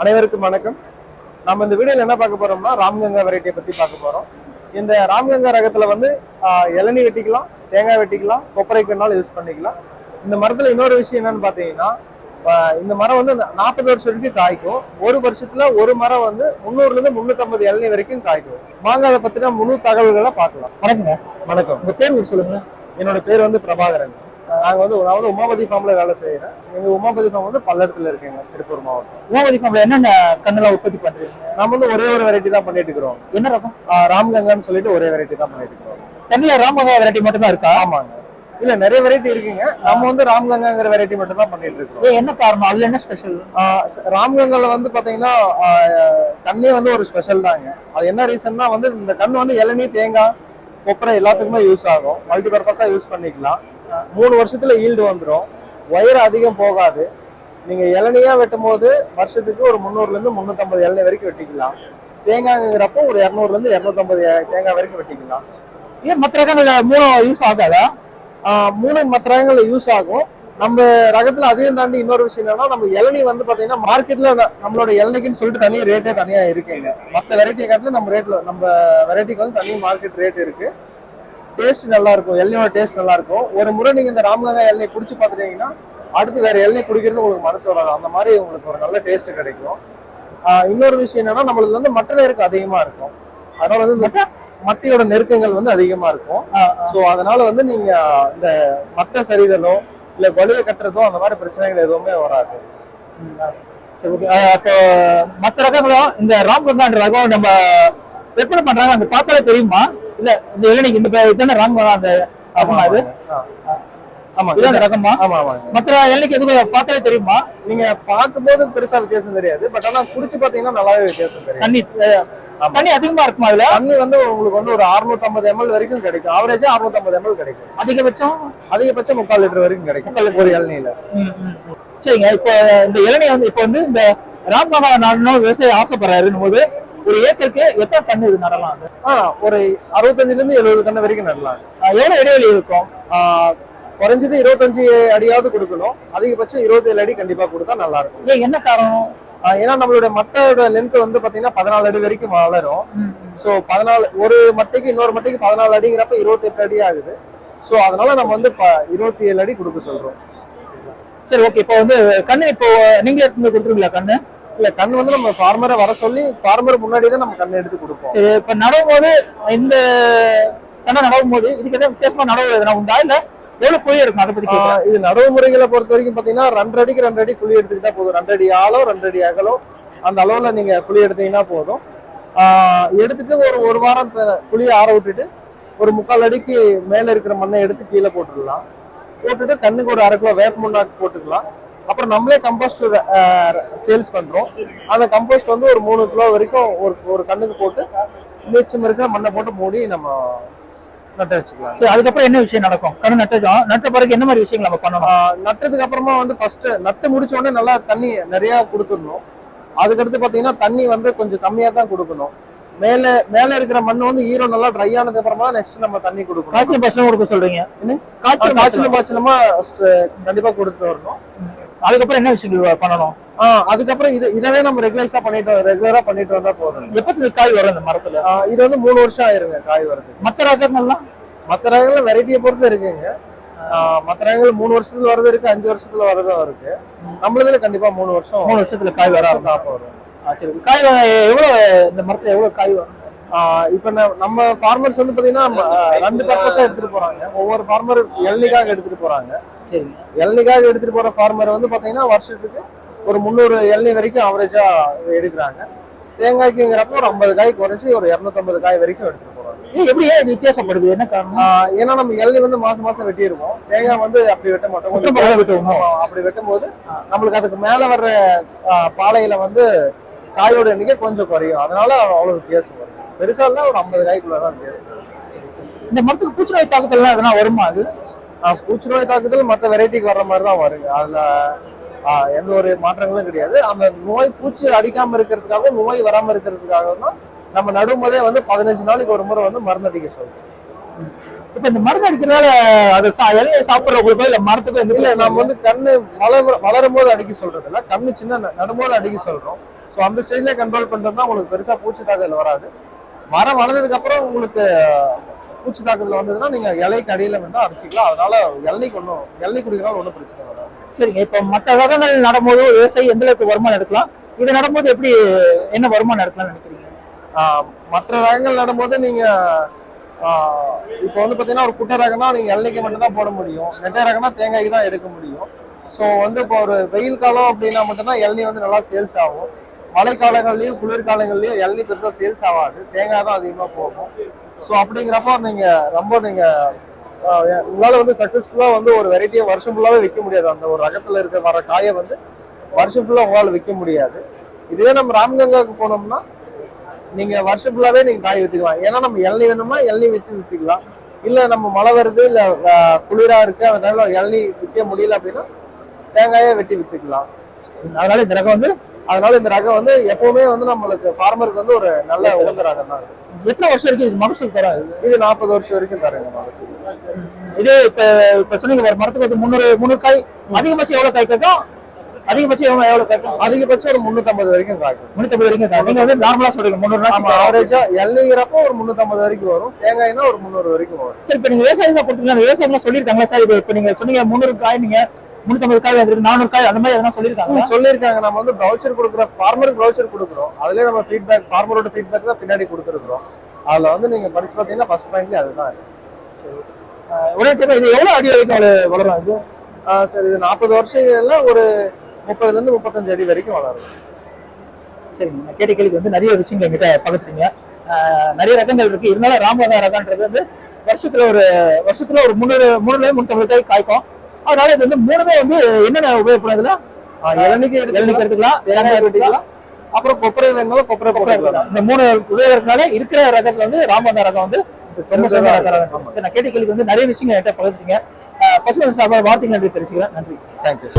அனைவருக்கும் வணக்கம். நம்ம இந்த வீடியோல என்ன பார்க்க போறோம்னா ராம்கங்கா வெரைட்டியை பத்தி பார்க்க போறோம். இந்த ராம்கங்கா ரகத்துல வந்து இளநீ வெட்டிக்கலாம் தேங்காய் வெட்டிக்கலாம் கொப்பரைக்கு வேணாலும் யூஸ் பண்ணிக்கலாம். இந்த மரத்துல இன்னொரு விஷயம் என்னன்னு பாத்தீங்கன்னா இந்த மரம் வந்து நாற்பது வருஷம் வரைக்கும் காய்க்கும். ஒரு வருஷத்துல ஒரு மரம் வந்து முந்நூறுல இருந்து முன்னூத்தம்பது இளநீ வரைக்கும் காய்க்கும். வாங்க அதை பத்தின முழு தகவல்களை பார்க்கலாம். வணக்கங்க. வணக்கம். உங்க பேர் சொல்லுங்க. என்னோட பேர் வந்து பிரபாகரன். நாங்க வந்து நான் வந்து உமாபதி ஃபார்ம்ல வேலை செய்யறேன் எங்க உமாபதி ஃபார்ம் வந்து பல்லடத்துல இருக்குங்க திருப்பூர் மாவட்டம். உமாவதி ஃபார்ம்ல என்னென்ன கண்ணெல்லாம் உற்பத்தி பண்றீங்க? நம்ம வந்து ஒரே ஒரு வெரைட்டி தான் பண்ணிட்டு இருக்கிறோம். என்ன ரகம்? ராம்கங்கான்னு சொல்லிட்டு ஒரே வெரைட்டி தான் பண்ணிட்டு இருக்கிறோம். சென்னையில ராமகா வெரைட்டி மட்டும் தான் இருக்கா? ஆமாங்க. இல்ல நிறைய வெரைட்டி இருக்குங்க. நம்ம வந்து ராம்கங்காங்கிற வெரைட்டி மட்டும் தான் பண்ணிட்டு இருக்கிறோம். ஏன் என்ன காரணம்? அதுல என்ன ஸ்பெஷல் ராம்கங்கால வந்து பாத்தீங்கன்னா கண்ணே வந்து ஒரு ஸ்பெஷல் தாங்க. அது என்ன ரீசன்னா வந்து இந்த கண்ணு வந்து இளநீ தேங்காய் கொப்பரை எல்லாத்துக்குமே யூஸ் ஆகும். மல்டி பர்பஸா யூஸ் பண்ணிக்கலாம். மூணு வருஷத்துல ஈல்டு வந்துடும் ஒயர் அதிகம் போகாது. நீங்க இளநியா வெட்டும் போது வருஷத்துக்கு ஒரு முந்நூறுல இருந்து முந்நூத்தம்பது இளநீ வரைக்கும் வெட்டிக்கலாம். தேங்காய்ங்கிறப்போ ஒரு இரநூறுல இருந்து இரநூத்தம்பது தேங்காய் வரைக்கும் வெட்டிக்கலாம். ஏன் மற்ற ரகங்கள்ல மூணு யூஸ் ஆகாதா? மூணு மற்ற ரகங்கள்ல யூஸ் ஆகும். நம்ம ரகத்துல அதையும் தாண்டி இன்னொரு விஷயம் என்னன்னா நம்ம இளநீ வந்து பாத்தீங்கன்னா மார்க்கெட்ல நம்மளோட இளநிக்குன்னு சொல்லிட்டு தனி ரேட்டே தனியா இருக்குங்க. மற்ற வெரைட்டியை காட்டிலும் நம்ம ரேட்ல நம்ம வெரைட்டிக்கு வந்து தனி மார்க்கெட் ரேட் இருக்கு. டேஸ்ட் நல்லா இருக்கும் இளநியோட டேஸ்ட் நல்லா இருக்கும் ஒரு முறை நீங்க இந்த ராமகங்கா இளநீ குடிச்சு பார்த்துட்டீங்கன்னா அடுத்து வேற இளநீ குடிக்கிறது உங்களுக்கு மனசு வராது. அந்த மாதிரி உங்களுக்கு ஒரு நல்ல டேஸ்ட் கிடைக்கும். இன்னொரு விஷயம் என்னன்னா நம்மளுக்கு வந்து மட்ட நெருக்கு அதிகமா இருக்கும். அதனால வந்து மட்டையோட நெருக்கங்கள் வந்து அதிகமா இருக்கும். சோ அதனால வந்து நீங்க இந்த மட்டை சரிதலோ இல்ல கொலையை கட்டுறதோ அந்த மாதிரி பிரச்சனைகள் எதுவுமே வராது. மற்ற ரகங்களும் இந்த ராம்கங்கான்ற ரகம் நம்ம விற்பனை பண்றாங்க. அந்த பார்த்தாலே தெரியுமா? இல்ல இந்த இளநிக்கு இந்த இதுதானே ராம்கங்கா அந்த ரகமா இது. ஆமா. இதான் அந்த ரகமா? ஆமா ஆமாங்க மற்ற இளநிக்கு எதுவும் பார்த்தாலே தெரியுமா? நீங்க பார்க்கும்போது பெருசா வித்தியாசம் தெரியாது பட் ஆனா குடிச்சு பாத்தீங்கன்னா நல்லாவே வித்தியாசம் தெரியும். தண்ணி ஆமா. தண்ணி அதிகமா இருக்குமா அதுல? தண்ணி வந்து உங்களுக்கு வந்து ஒரு 650 எம்எல் வரைக்கும் கிடைக்கும். ஆவரேஜா 650 எம்எல் கிடைக்கும். அதிகபட்சம்? அதிகபட்சம் முக்கால் லிட்டர் வரைக்கும் கிடைக்கும். ஒரு இளநீல. சரிங்க இப்போ இந்த இளநீ வந்து இப்போ வந்து இந்த ராம்கங்கா நடணும் விவசாயி ஆசைப்படுறாருன்னு போது ஒரு ஏக்கருக்கு எத்தனை கண்ணு இது நடலாம் அது? ஒரு அறுபத்தஞ்சுல இருந்து எழுபது கண்ணு வரைக்கும் நடலாம். எவ்வளவு இடைவெளி இருக்கும்? குறைஞ்சது இருபத்தஞ்சு அடியாவது கொடுக்கணும். அதிகபட்சம் இருபத்தேழு அடி கண்டிப்பா கொடுத்தா நல்லா இருக்கும் ஏன் என்ன காரணம்? ஏன்னா நம்மளுடைய மட்டையோட லென்த் வந்து பாத்தீங்கன்னா பதினாலு அடி வரைக்கும் வளரும். சோ பதினாலு ஒரு மட்டைக்கு இன்னொரு மட்டைக்கு பதினாலு அடிங்கிறப்ப இருபத்தி எட்டு அடி ஆகுது. சோ அதனால நம்ம வந்து இருபத்தி ஏழு அடி கொடுக்க சொல்றோம். சரி ஓகே இப்போ வந்து கண்ணு இப்போ நீங்களே எடுத்து கொடுத்துருங்களா கண்ணு? இல்ல கண் வந்து நம்ம ஃபார்மரை வர சொல்லி ஃபார்மர் முன்னாடி தான் நம்ம கண் எடுத்து கொடுப்போம். சரி இப்போ நடவும் போது இந்த கண்ணை நடவும் போது இதுக்கு எதாவது வித்தியாசமா நடவு எதனா உண்டா? இல்ல எவ்வளவு குழி இருக்கும்? அதை பத்தி. இது நடவு முறைகளை பொறுத்த வரைக்கும் பாத்தீங்கன்னா ரெண்டு அடிக்கு ரெண்டு அடி குழி எடுத்துக்கிட்டா போதும். ரெண்டு அடி ஆழம் ரெண்டு அடி அகலம் அந்த அளவுல நீங்க குழி எடுத்தீங்கன்னா போதும். எடுத்துட்டு ஒரு ஒரு வாரம் குழியை ஆற விட்டுட்டு ஒரு முக்கால் அடிக்கு மேல இருக்கிற மண்ணை எடுத்து கீழே போட்டுடலாம். போட்டுட்டு கண்ணுக்கு ஒரு அரை கிலோ வேப்ப முன்னாக்கு போட்டுக்கலாம். அப்புறம் நம்மளே கம்போஸ்ட் சேல்ஸ் பண்றோம். அந்த கம்போஸ்ட் வந்து ஒரு மூணு கிலோ வரைக்கும் ஒரு ஒரு கண்ணுக்கு போட்டு மிச்சம் இருக்கிற மண்ணை போட்டு மூடி நம்ம நட்டு வச்சுக்கலாம். சரி அதுக்கப்புறம் என்ன விஷயம் நடக்கும்? கண்ணு நட்டதும் நட்ட பிறகு என்ன மாதிரி விஷயங்கள் நம்ம பண்ணணும்? நட்டதுக்கு அப்புறமா வந்து ஃபர்ஸ்ட் நட்டு முடிச்ச உடனே நல்லா தண்ணி நிறைய கொடுத்துடணும். அதுக்கடுத்து பாத்தீங்கன்னா தண்ணி வந்து கொஞ்சம் கம்மியா தான் கொடுக்கணும். மேல மேல இருக்கிற மண் வந்து ஈரம் நல்லா ட்ரை ஆனதுக்கு அப்புறமா நெக்ஸ்ட் நம்ம தண்ணி கொடுக்கணும். காய்ச்சல் பசங்க கொடுக்க சொல்றீங்க? காய்ச்சல் காய்ச்சலும் பாய்ச்சலுமா கண்டிப்பா கொடுத்து வரணும். அதுக்கப்புறம் என்ன விஷயங்கள் பண்ணணும்? அதுக்கப்புறம் இது இதவே நம்ம ரெகுலரைஸா பண்ணிட்டு ரெகுலரா பண்ணிட்டு வந்தா போதும். எப்பத்துல காய் வரும் இந்த மரத்துல? இது வந்து மூணு வருஷம் ஆயிருங்க காய் வருது மற்ற ரகங்கள்லாம்? மற்ற ரகங்கள் வெரைட்டியை பொறுத்து இருக்குங்க. மற்ற ரகங்கள் மூணு வருஷத்துல வரது இருக்கு அஞ்சு வருஷத்துல வரதும் இருக்கு. நம்மளதுல கண்டிப்பா மூணு வருஷம் மூணு வருஷத்துல காய் வர வரும். காய் வ- எவ்வளவு இந்த மரத்துல எவ்வளவு காய் வரும்? இப்ப நம்ம ஃபார்மர்ஸ் வந்து பாத்தீங்கன்னா ரெண்டு பர்பஸா எடுத்துட்டு போறாங்க. ஒவ்வொரு ஃபார்மர் இளநிக்காக எடுத்துட்டு போறாங்க. இளநிக்காக எடுத்துட்டு போற ஃபார்மர் வந்து பாத்தீங்கன்னா வருஷத்துக்கு ஒரு முந்நூறு இளநீ வரைக்கும் அவரேஜா எடுக்கிறாங்க. தேங்காய்க்குங்கிறப்ப ஒரு ஐம்பது காய் குறைச்சி ஒரு இரநூத்தம்பது காய் வரைக்கும் எடுத்துட்டு போறாங்க. எப்படி ஏன் வித்தியாசப்படுது? என்ன காரணம்? ஏன்னா நம்ம இளநீ வந்து மாசம் மாசம் வெட்டிடுவோம் தேங்காய் வந்து அப்படி வெட்ட மாட்டோம். கொஞ்சம் வெட்டுவோமா? அப்படி வெட்டும் போது நம்மளுக்கு அதுக்கு மேல வர்ற பாலையில வந்து காயோட எண்ணிக்கை கொஞ்சம் குறையும். அதனால அவ்வளவு வித்தியாசம் வரும் பெருசா இல்ல ஒரு ஐம்பது காய்க்குள்ளதான் வித்தியாசம் வரும் இந்த மரத்துக்கு பூச்சி நோய் தாக்குதல்லாம் எதனா வருமா அது? ஆஹ் பூச்சி நோய் தாக்குதல் மற்ற வெரைட்டிக்கு வர்ற மாதிரி தான் வருங்க. அதுல எந்த ஒரு மாற்றங்களும் கிடையாது. அந்த நோய் பூச்சி அடிக்காம இருக்கிறதுக்காகவும் நோய் வராம இருக்கிறதுக்காகவும் தான் நம்ம நடும் போதே வந்து பதினஞ்சு நாளைக்கு ஒரு முறை வந்து மருந்து அடிக்க சொல்றோம். இப்ப இந்த மருந்து அடிக்கிறதால அது இலையை சாப்பிடுறவங்களுக்கோ இல்ல மரத்துக்கோ எந்த இல்ல நம்ம வந்து கண்ணு வளர வளரும் போது அடிக்க சொல்றது இல்ல. கண்ணு சின்ன நடும்போது அடிக்க சொல்றோம். ஸோ அந்த ஸ்டேஜ்ல கண்ட்ரோல் பண்றதுனா உங்களுக்கு பெருசா பூச்சி தாக்குதல் வராது. மரம் வளர்ந்ததுக்கு அப்புறம் உங்களுக்கு பூச்சி தாக்குதல் வந்ததுன்னா நீங்க இலைக்கு அடியில வேணா அடிச்சுக்கலாம். அதனால இளநீக்கு ஒன்றும் இளநீ குடிக்கிறனால ஒன்றும் பிரச்சனை வராது. சரிங்க. இப்போ மற்ற ரகங்கள் நடும்போது விவசாயி எந்த அளவுக்கு வருமானம் எடுக்கலாம்? இது நடும்போது எப்படி என்ன வருமானம் எடுக்கலாம்னு நினைக்கிறீங்க? மற்ற ரகங்கள் நடும்போது நீங்க இப்போ வந்து பாத்தீங்கன்னா ஒரு குட்டை ரகம்னா நீங்க இளநீக்கு மட்டும் தான் போட முடியும். நெட்டை ரகம்னா தேங்காய்க்கு தான் எடுக்க முடியும். ஸோ வந்து இப்போ ஒரு வெயில் காலம் அப்படின்னா மட்டும்தான் இளநீ வந்து நல்லா சேல்ஸ் ஆகும். மழை குளிர்காலங்கள்லையும் குளிர் காலங்கள்லயும் இளநீ சேல்ஸ் ஆகாது தேங்காய் தான் அதிகமாக போகும். ஸோ அப்படிங்கிறப்போ நீங்கள் ரொம்ப நீங்கள் உங்களால் வந்து சக்ஸஸ்ஃபுல்லாக வந்து ஒரு வெரைட்டியை வருஷம் ஃபுல்லாகவே விற்க முடியாது. அந்த ஒரு ரகத்தில் இருக்க வர காயை வந்து வருஷம் ஃபுல்லாக உங்களால் விற்க முடியாது. இதே நம்ம ராம்கங்காவுக்கு போனோம்னா நீங்கள் வருஷம் ஃபுல்லாகவே நீங்கள் காய் விற்றுக்கலாம் ஏன்னா நம்ம இளநீ வேணும்னா இளநீ விற்று விற்றுக்கலாம் இல்லை நம்ம மழை வருது இல்லை குளிராக இருக்குது அதனால இளநீ விற்க முடியல அப்படின்னா தேங்காயை வெட்டி விற்றுக்கலாம் அதனால இந்த ரகம் வந்து அதனால இந்த ரகம் வந்து எப்பவுமே வந்து நம்மளுக்கு ஃபார்மருக்கு வந்து ஒரு நல்ல உகந்த ரகம் தான். எத்தனை வருஷம் வரைக்கும் இது மகசூல் தராது? இது நாற்பது வருஷம் வரைக்கும் தரேங்க மகசூல். இதே இப்ப இப்ப சொன்னீங்க பாரு, மரத்துக்கு வந்து முந்நூறு முந்நூறு காய் அதிகபட்சம் எவ்வளவு காய் கேட்கும்? அதிகபட்சம் எவ்வளவு எவ்வளவு கேட்கும்? அதிகபட்சம் ஒரு முன்னூத்தம்பது வரைக்கும் காய்க்கும். முன்னூத்தி வரைக்கும். நீங்க வந்து நார்மலா சொல்றீங்க முந்நூறு ஆமா நாள் ஆவரேஜா இளநீங்கிறப்போ ஒரு முன்னூத்தம்பது வரைக்கும் வரும். தேங்காய்னா ஒரு முந்நூறு வரைக்கும் வரும். சரி இப்ப நீங்க விவசாயம் தான் கொடுத்துருக்கீங்க விவசாயம் சொல்லிருக்காங்களா சார்? இப்ப நீங்க சொன்னீங்க முந்நூறு காய் நீங்க முன்னூத்தி காய் வந்துருக்கு நானூறு காய் அந்த மாதிரி எதனா சொல்லிருக்காங்க ம், சொல்லியிருக்காங்க. நம்ம வந்து ப்ரௌச்சர் கொடுக்குற ஃபார்மருக்கு ப்ரௌச்சர் கொடுக்குறோம். அதுலயே நம்ம ஃபீட்பேக் ஃபார்மரோட ஃபீட்பேக் தான் பின்னாடி கொடுத்துருக்கோம் அதுல வந்து நீங்க படிச்சு பார்த்தீங்கன்னா ஃபர்ஸ்ட் பாயிண்ட்லயே அதுதான். இருக்கு. உடனே கேட்க இது எவ்வளவு அடி வரைக்கும் வள- வளரும் இது? சரி இது நாற்பது வருஷங்கள்ல ஒரு முப்பதுல இருந்து முப்பத்தஞ்சு அடி வரைக்கும் வளரும். சரிங்க நான் கேட்ட கேள்விக்கு வந்து நிறைய விஷயங்கள் எங்கிட்ட பகிர்ந்துட்டீங்க. நிறைய ரகங்கள் இருக்கு. இருந்தாலும் ராமகா ரகன்றது வந்து வருஷத்துல ஒரு வருஷத்துல ஒரு முந்நூறு மூணுல முன்னூத்தி காய் காய்க்கும். அதனால இது வந்து மூணுமே வந்து என்னென்ன உபயோகப்படுறதுல இளநீக்கு இளநீக்கு எடுத்துக்கலாம். எடுத்துக்கலாம். தேங்காய் வெட்டிக்கலாம் அப்புறம் கொப்பரை வேணாலும் கொப்பரை போட்டுக்கலாம். இந்த மூணு உபயோகத்தினால இருக்கிற ரகத்துல வந்து ராமகா ரகம் வந்து சரி நான் கேட்ட கேள்விக்கு வந்து நிறைய விஷயங்கள் என்கிட்ட பகிர்ந்துட்டீங்க. ஆஹ் பசுமை சார்பாக வார்த்தைகள் நன்றி தெரிவிச்சுக்கிறேன். நன்றி. தேங்க்யூ